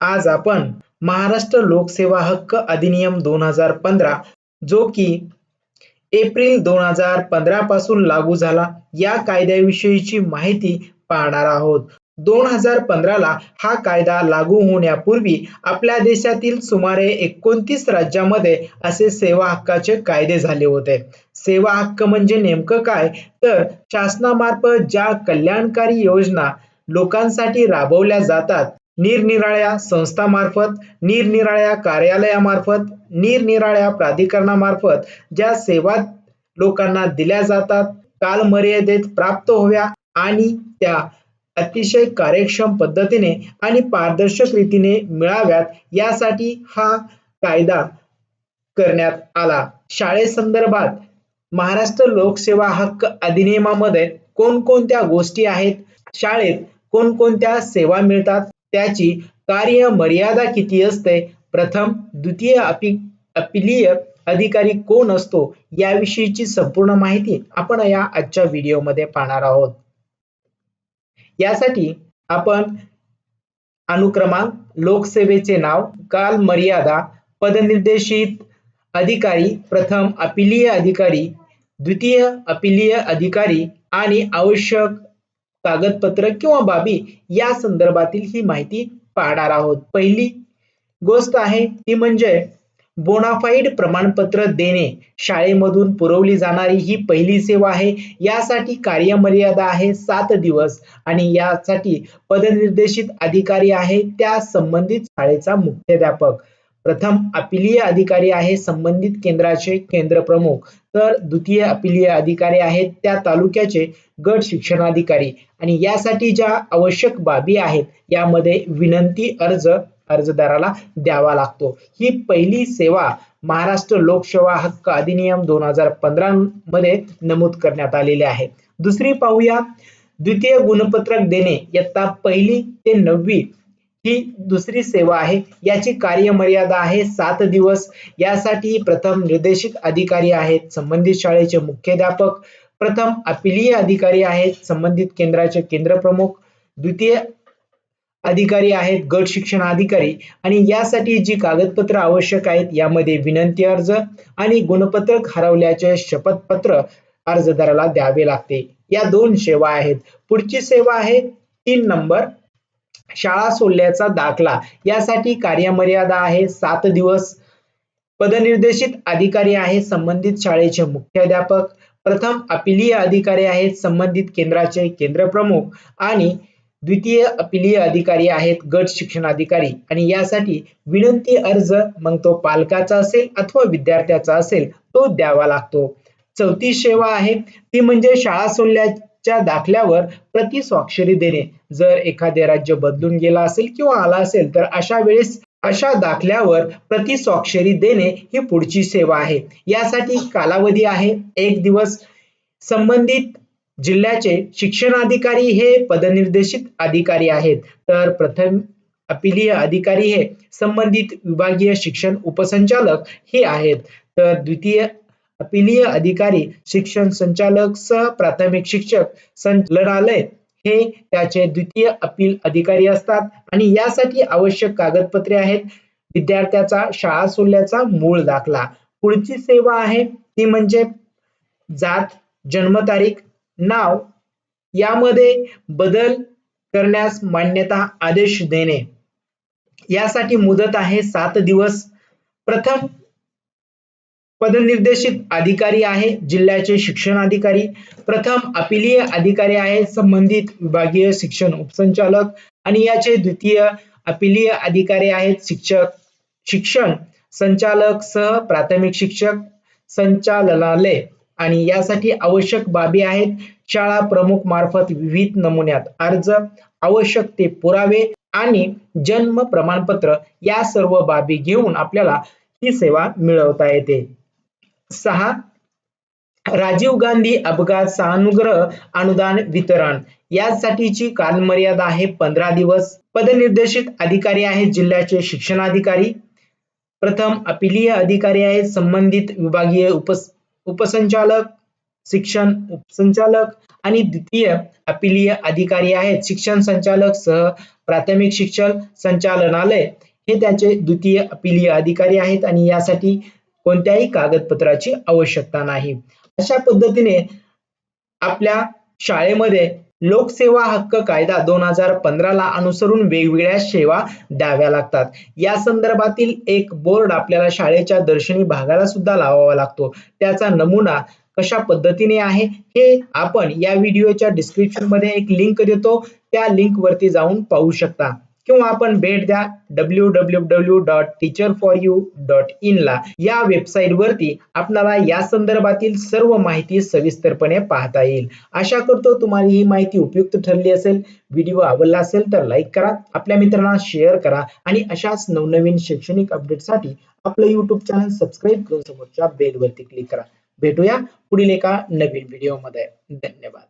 आज आपण महाराष्ट्र लोकसेवा हक्क अधिनियम दोन हजार पंधरा जो की एप्रिल दोन हजार पंधरा पासून लागू झाला या कायद्याविषयीची माहिती पाहणार आहोत. दोन हजार पंधराला हा कायदा लागू होण्यापूर्वी आपल्या देशातील सुमारे एकोणतीस राज्यामध्ये असे सेवा हक्काचे कायदे झाले होते. सेवा हक्क म्हणजे नेमकं काय? तर शासनामार्फत ज्या कल्याणकारी योजना लोकांसाठी राबवल्या जातात निरनिराळ्या संस्थामार्फत निरनिराळ्या कार्यालयामार्फत निरनिराळ्या प्राधिकरणामार्फत ज्या सेवा लोकांना दिल्या जातात कालमर्यादेत प्राप्त होव्या आणि त्या अतिशय कार्यक्षम पद्धतीने आणि पारदर्शक रीतीने मिळाव्यात यासाठी हा कायदा करण्यात आला. शाळेसंदर्भात महाराष्ट्र लोकसेवा हक्क अधिनियमामध्ये कोणकोणत्या गोष्टी आहेत? शाळेत कोणकोणत्या सेवा मिळतात? त्याची कार्य मर्यादा किती असते? प्रथम द्वितीय अपि अपिलीय अधिकारी कोण असतो? याविषयीची संपूर्ण माहिती आपण या आजच्या व्हिडिओमध्ये पाहणार आहोत. यासाठी आपण अनुक्रमांक लोकसेवेचे नाव काल मर्यादा पदनिर्देशित अधिकारी प्रथम अपिलीय अधिकारी द्वितीय अपिलीय अधिकारी आणि आवश्यक कागदपत्र किंवा बाबी या संदर्भातील ही माहिती पाहणार आहोत. पहिली गोष्ट आहे ती म्हणजे बोनाफाईड प्रमाणपत्र देणे. शाळेमधून पुरवली जाणारी ही पहिली सेवा आहे. यासाठी कार्यमर्यादा आहे सात दिवस आणि यासाठी पदनिर्देशित अधिकारी आहे. त्या संबंधित शाळेचा मुख्याध्यापक. प्रथम अपिलीय अधिकारी आहे संबंधित केंद्राचे केंद्र प्रमुख. तर द्वितीय अपिलीय अधिकारी आहेत त्या तालुक्याचे गट शिक्षणाधिकारी. आणि यासाठी ज्या आवश्यक बाबी आहेत यामध्ये विनंती अर्ज अर्जदाराला द्यावा लागतो. ही पहिली सेवा महाराष्ट्र लोकसेवा हक्क अधिनियम दोन हजार पंधरा मध्ये नमूद करण्यात आलेली आहे. दुसरी पाहूया. द्वितीय गुणपत्रक देणे इयत्ता पहिली ते नववी ही दुसरी सेवा आहे. याची कार्यमर्यादा आहे सात दिवस. यासाठी प्रथम निर्देशित अधिकारी आहेत संबंधित शाळेचे मुख्याध्यापक. प्रथम अपिलीय अधिकारी आहेत संबंधित केंद्राचे केंद्र प्रमुख द्वितीय अधिकारी आहेत गट शिक्षण अधिकारी. आणि यासाठी जी कागदपत्र आवश्यक आहेत यामध्ये विनंती अर्ज आणि गुणपत्रक हरवल्याचे शपथपत्र अर्जदाराला द्यावे लागते. या दोन सेवा आहेत. पुढची सेवा आहे तीन नंबर शाळा सोडल्याचा दाखला. यासाठी कार्यमर्यादा आहे सात दिवस. पदनिर्देशित अधिकारी आहे संबंधित शाळेचे मुख्याध्यापक. प्रथम अपिलीय अधिकारी आहेत संबंधित केंद्राचे केंद्र प्रमुख आणि द्वितीय अपिलीय अधिकारी आहेत गट शिक्षण अधिकारी आणि यासाठी विनंती अर्ज मग तो पालकाचा असेल अथवा विद्यार्थ्याचा असेल तो द्यावा लागतो. चौथी सेवा आहे ती म्हणजे शाळा च्या दाखल्यावर प्रति स्वाक्षरी देणे. जर एखादे राज्य बदलून गेला असेल किंवा आला असेल तर अशा वेळेस अशा दाखल्यावर प्रति स्वाक्षरी देणे ही पुढची सेवा आहे. यासाठी कालावधी आहे. एक दिवस संबंधित जिल्ह्याचे शिक्षणाधिकारी हे पदनिर्देशित अधिकारी आहेत. तर प्रथम अपिलीय अधिकारी हे संबंधित विभागीय शिक्षण उपसंचालक हे आहेत. तर द्वितीय अपिलीय अधिकारी शिक्षण संचालक सह प्राथमिक शिक्षक संचालनालय हे त्याचे द्वितीय अपील अधिकारी असतात आणि यासाठी आवश्यक कागदपत्रे आहेत. विद्यार्थ्याचा शाळा सोडल्याचा मूळ दाखला. पुढची सेवा आहे ती म्हणजे जात जन्मतारीख नाव यामध्ये बदल करण्यास मान्यता आदेश देणे. यासाठी मुदत आहे सात दिवस. प्रथम पदनिर्देशित अधिकारी आहे जिल्ह्याचे शिक्षण अधिकारी. प्रथम अपिलीय अधिकारी आहे संबंधित विभागीय शिक्षण उपसंचालक. आणि याचे द्वितीय अपिलीय अधिकारी आहेत शिक्षक शिक्षण संचालक सह प्राथमिक शिक्षक संचालनालय. आणि यासाठी आवश्यक बाबी आहेत शाळा प्रमुख मार्फत विविध नमुन्यात अर्ज आवश्यक ते पुरावे आणि जन्म प्रमाणपत्र या सर्व बाबी घेऊन आपल्याला ही सेवा मिळवता येते. सहा राजीव गांधी अपघात सहानुग्रह अनुदान वितरण. यासाठीची कालमर्यादा आहे पंधरा दिवस. पदनिर्देशित अधिकारी आहेत जिल्ह्याचे शिक्षणाधिकारी. प्रथम अपिलीय अधिकारी आहेत संबंधित विभागीय उप उपसंचालक शिक्षण उपसंचालक आणि द्वितीय अपिलीय अधिकारी आहेत शिक्षण संचालक सह प्राथमिक शिक्षण संचालनालय. हे त्याचे द्वितीय अपिलीय अधिकारी आहेत आणि यासाठी कोणत्याही कागदपत्राची आवश्यकता नाही. अशा पद्धतीने आपल्या शाळेमध्ये लोकसेवा हक्क कायदा दोन हजार पंधराला अनुसरून वेगवेगळ्या सेवा द्याव्या लागतात. या संदर्भातील एक बोर्ड आपल्याला शाळेच्या दर्शनी भागाला सुद्धा लावावा लागतो. त्याचा नमुना कशा पद्धतीने आहे हे आपण या व्हिडिओच्या डिस्क्रिप्शनमध्ये एक लिंक देतो. त्या लिंक वरती जाऊन पाहू शकता. किंवा आपण भेट द्या W W W dot teacher for you dot in ला. या वेबसाईट वरती आपल्याला या संदर्भातील सर्व माहिती सविस्तरपणे पाहता येईल. आशा करतो तुम्हाला ही माहिती उपयुक्त ठरली असेल. व्हिडिओ आवडला असेल तर लाईक करा आपल्या मित्रांना शेअर करा आणि अशाच नवनवीन शैक्षणिक अपडेटसाठी आपलं युट्यूब चॅनल सबस्क्राईब करून समोरच्या बेल वरती क्लिक करा. भेटूया पुढील एका नवीन व्हिडिओमध्ये धन्यवाद.